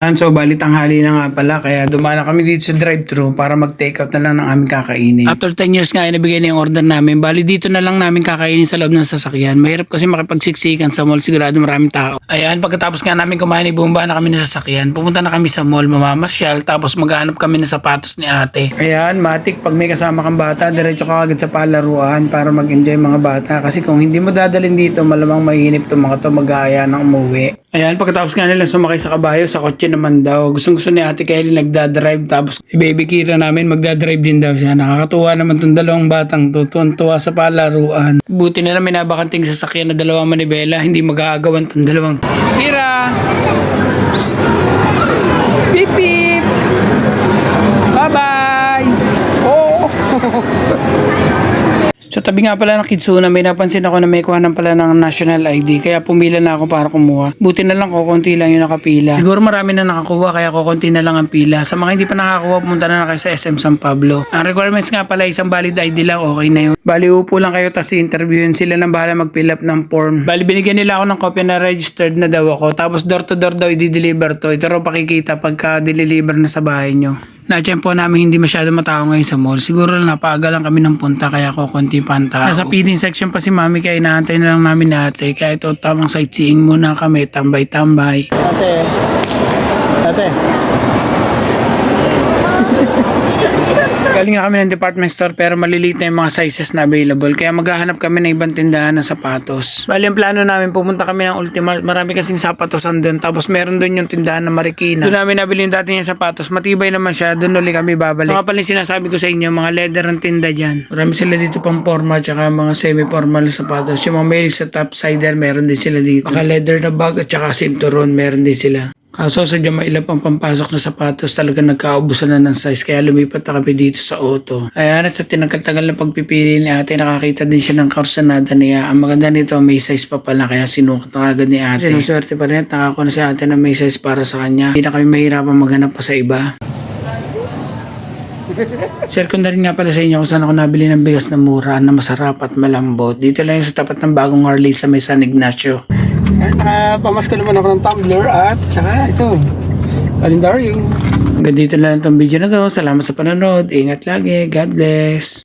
Yan, So, bali tanghali na nga pala. Kaya dumaan na kami dito sa drive-thru para mag-take out na lang ng aming kakainin. After 10 years nga, inabigay na yung order namin. Bali dito na lang namin kakainin sa loob ng sasakyan. Mahirap kasi makipagsiksikan sa mall. Sigurado maraming tao. Ayan, pagkatapos nga namin kumain, bumaba na kami ng sasakyan. Pupunta na kami sa mall, mamamasyal. Tapos maghanap kami ng sapatos ni ate. Ayan, matik. Pag may kasama kang bata, diretso ka agad sa palaruan para mag-enjoy mga bata. Kasi kung hindi mo dadalhin dito, malamang mainip to mga to mag-aaya ng umuwi. Ayan, pagkatapos nga nila sumakay sa kabayo, sa kotse naman daw. Gustong gusto ni Ate Kelly nagdadrive tapos baby Kira namin magdadrive din daw siya. Nakakatuwa naman tong dalawang batang to. Tuwan-tuwa sa palaruan. Buti na lang may nabakanting sasakyan na dalawang manibela. Hindi mag-aagawan tong dalawang. Kira! Sa tabi nga pala ng Kitsuna, may napansin ako na may kuhanan pala ng national ID. Kaya pumila na ako para kumuha. Buti na lang ko, konti lang yung nakapila. Siguro marami na nakakuha, kaya ko konti na lang ang pila. Sa mga hindi pa nakakuha, pumunta na, na kayo sa SM San Pablo. Ang requirements nga pala, isang valid ID lang, okay na yun. Bali, upo lang kayo, tapos interviewin sila ng bahala mag-fill up ng form. Bali, binigyan nila ako ng kopya na registered na daw ako. Tapos door to door daw i-deliver to. Ito raw pakikita pagka deliver na sa bahay nyo. Na-check po namin hindi masyado matao ngayon sa mall. Siguro lang napaaga lang kami ng punta kaya ko konti pa ang tao. Nasa feeding section pa si mami kaya inaantay na lang namin ate. Kaya ito tamang sightseeing muna kami. Tambay-tambay. Ate. Ate. Galing na kami ng department store pero maliliit na yung mga sizes na available. Kaya maghahanap kami ng ibang tindahan ng sapatos. Bali, ang plano namin, pumunta kami ng Ultimart. Marami kasing sapatos andun. Tapos meron doon yung tindahan ng Marikina. Doon namin nabili yung dati yung sapatos. Matibay naman siya. Doon ulit kami babalik. Mga pala sinasabi ko sa inyo, mga leather ang tinda dyan. Marami sila dito pang formal tsaka mga semi-formal na sapatos. Yung mga mahilig sa top sider, meron din sila dito. Mga leather na bag at tsaka sinturon, meron din sila. Kaso sa mailap ang pampasok na sapatos talaga nagkaubusan na ng size kaya lumipat na kami dito sa auto. Ayan at sa tinagkatagal na pagpipili ni ate nakakita din siya ng karsanada niya. Ang maganda nito may size pa pala kaya sinukat na agad ni ate. Sinuswerte pa rin at nakako na si ate na may size para sa kanya. Hindi na kami mahirapan maghanap pa sa iba. Share ko na rin nga pala sa inyo kung saan ako nabili ng bigas na mura na masarap at malambot. Dito lang sa tapat ng bagong Harley sa may San Ignacio. Uh, pamasko naman ako ng tumbler at saka ito, kalendaryo. Hanggang dito na lang itong video na to. Salamat sa panonood. Ingat lagi. God bless.